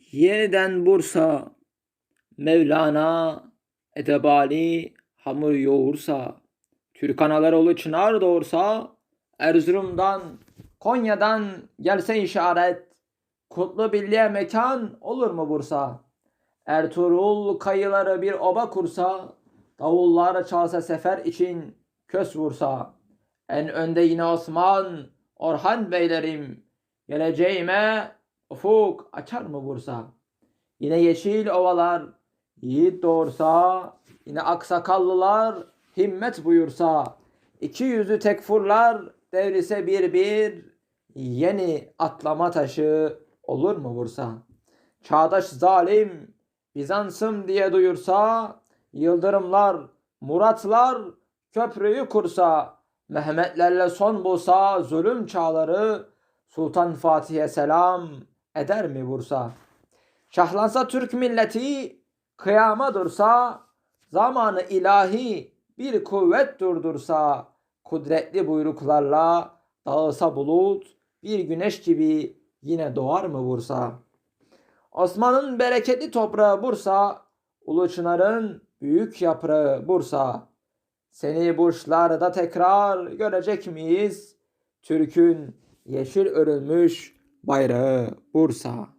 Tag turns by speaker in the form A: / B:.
A: Yeniden Bursa, Mevlana, Edebali, hamur yoğursa, Türk anaları çınar doğursa, Erzurum'dan, Konya'dan gelse işaret, Kutlu Birliğe mekan olur mu Bursa? Ertuğrul kayıları bir oba kursa, davullar çalsa sefer için kös vursa, en önde yine Osman, Orhan beylerim, geleceğime ufuk açar mı Bursa? Yine yeşil ovalar, yiğit doğursa, yine aksakallılar himmet buyursa, iki yüzü tekfurlar devrise bir bir, yeni atlama taşı olur mu Bursa? Çağdaş zalim Bizans'ım diye duyursa, yıldırımlar, muratlar köprüyü kursa, Mehmetlerle son bulsa zulüm çağları, Sultan Fatih'e selam eder mi Bursa? Şahlansa Türk milleti, kıyama dursa, zamanı ilahi bir kuvvet durdursa, kudretli buyruklarla dağılsa bulut, bir güneş gibi yine doğar mı Bursa? Osman'ın bereketli toprağı Bursa, Ulu Çınar'ın büyük yaprağı Bursa. Seni burçlarda tekrar görecek miyiz? Türk'ün yeşil örülmüş bayrağı Bursa.